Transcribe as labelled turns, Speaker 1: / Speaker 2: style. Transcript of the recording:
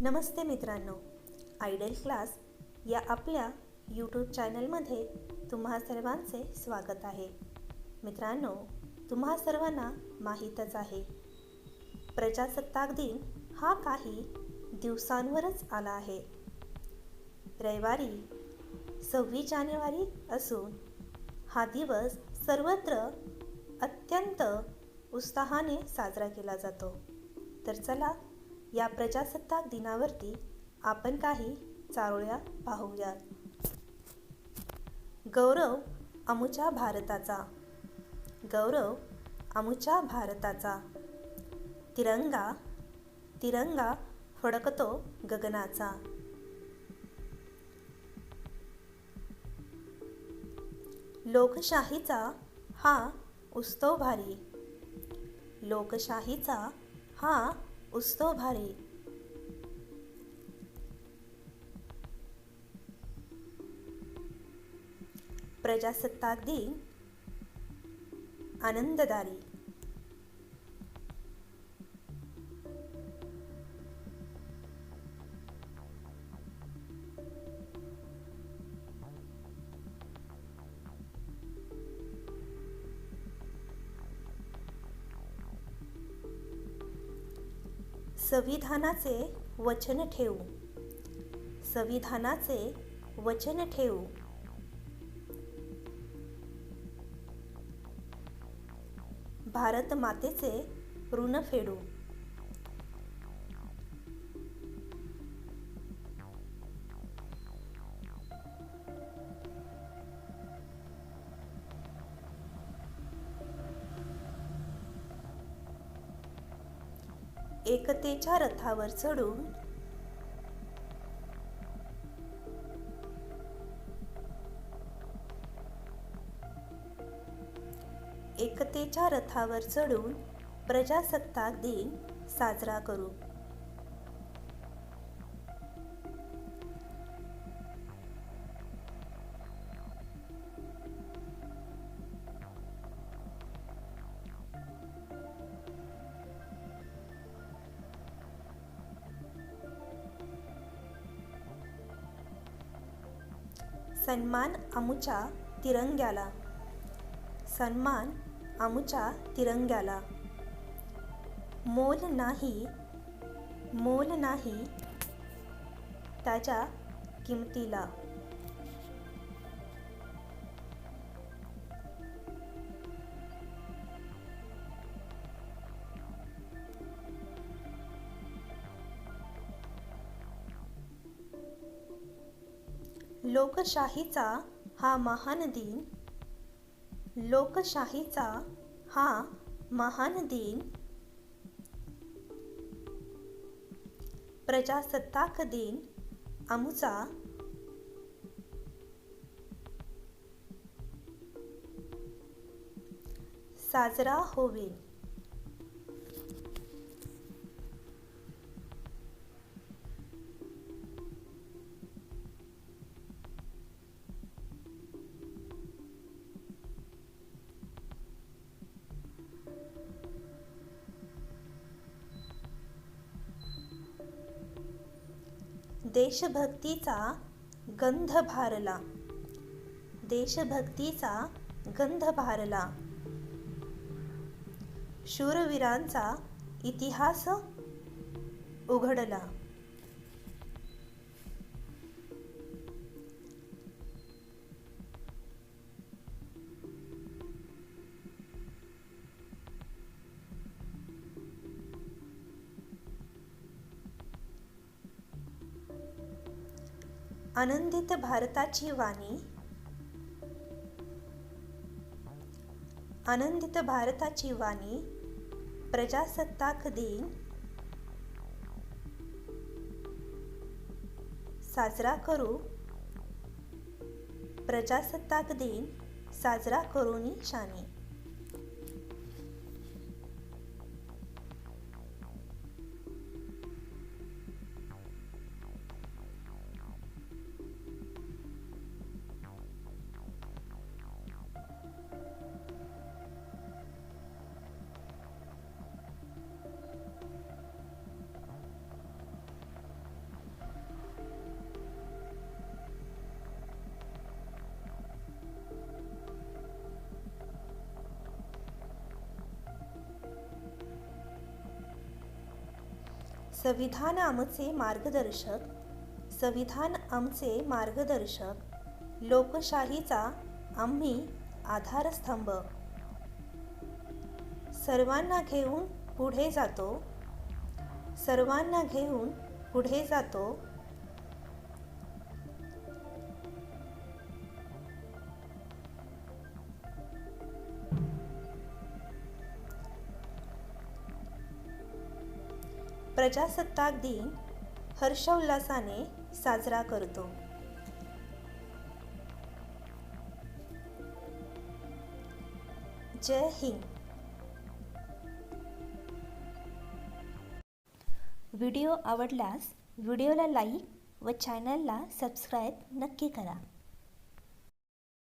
Speaker 1: नमस्ते मित्रांनो. Idle class या आपल्या यूट्यूब चॅनलमध्ये तुम्हा सर्वांचे स्वागत आहे. मित्रांनो तुम्हा सर्वांना माहीतच आहे. प्रजासत्ताक दिन हा काही दिवसांवरच आला आहे. रविवारी सव्वीस जानेवारी असून हा दिवस सर्वत्र अत्यंत उत्साहाने साजरा केला जातो. तर चला या प्रजासत्ताक दिनावरती आपण काही चारोळ्या पाहूयात. गौरव अमुच्या भारताचा. गौरव अमुच्या भारताचा. तिरंगा तिरंगा फडकतो गगनाचा. लोकशाहीचा हा उत्सव भारी लोकशाहीचा हा उत्सव भारी। प्रजासत्ताक दिन आनंददारी संविधानाचे वचन ठेवू. संविधानाचे वचन ठेवू. भारत मातेचे ऋण फेडू. एकतेच्या रथावर चढून एकतेच्या रथावर चढून प्रजासत्ताक दिन साजरा करू. सन्मान अमुच्या तिरंग्याला. सन्मान अमुच्या तिरंग्याला. मोल नाही मोल नाही त्याच्या किमतीला. लोकशाहीचा हा महान दिन लोकशाहीचा हा महान दिन प्रजासत्ताक दिन आमचा साजरा होईल. देशभक्तीचा गंध भारला. देशभक्तीचा गंध भारला. शूरवीरांचा इतिहास उघडला. आनंदित भारताची वाणी. आनंदित भारताची वाणी. प्रजासत्ताक दिन. साजरा करू. प्रजासत्ताक दिन साजरा करूनी शानी संविधान आमचे मार्गदर्शक संविधान आमचे मार्गदर्शक लोकशाहीचा आम्ही आधारस्तंभ. सर्वांना घेऊन पुढे जातो. सर्वांना घेऊन पुढे जातो. प्रजासत्ताक दिन हर्षोल्लासाने साजरा करतो. जय हिंद. व्हिडिओ आवडल्यास व्हिडिओला लाईक व चॅनलला सबस्क्राईब नक्की करा.